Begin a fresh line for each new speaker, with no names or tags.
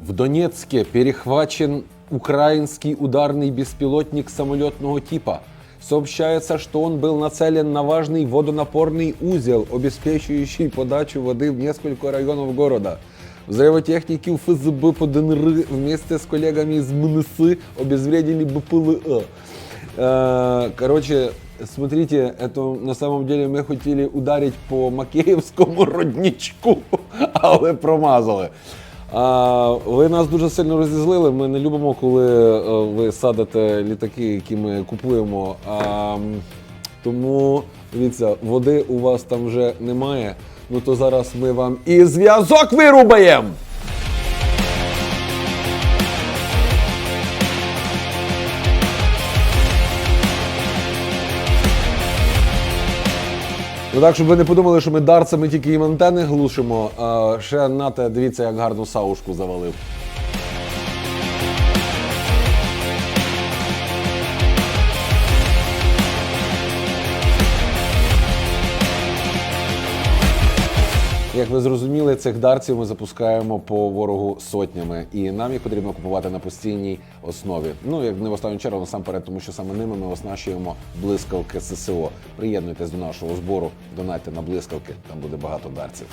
В Донецке перехвачен украинский ударный беспилотник самолетного типа. Сообщается, что он был нацелен на важный водонапорный узел, обеспечивающий подачу воды в несколько районов города. Взрывотехники у ФСБ по ДНР вместе с коллегами из МНС обезвредили БПЛА. Э, Короче, смотрите, это на самом деле ми хотіли ударити по Макеївському родничку, але промазали. А, ви нас дуже сильно розізлили. Ми не любимо, коли е, ви садите літаки, які ми купуємо. А, тому дивіться, води у вас там вже немає. Ну то зараз ми вам і зв'язок вирубаємо. Ну так, щоб ви не подумали, що ми дарцями тільки їм антени глушимо. Ще нате, дивіться, як гарну саушку завалив. Як ви зрозуміли, цих дарців ми запускаємо по ворогу сотнями, і нам їх потрібно купувати на постійній основі. Ну як не в останню чергу, насамперед, тому що саме ними ми оснащуємо блискавки ССО. Приєднуйтесь до нашого збору, донайте на блискавки, там буде багато дарців.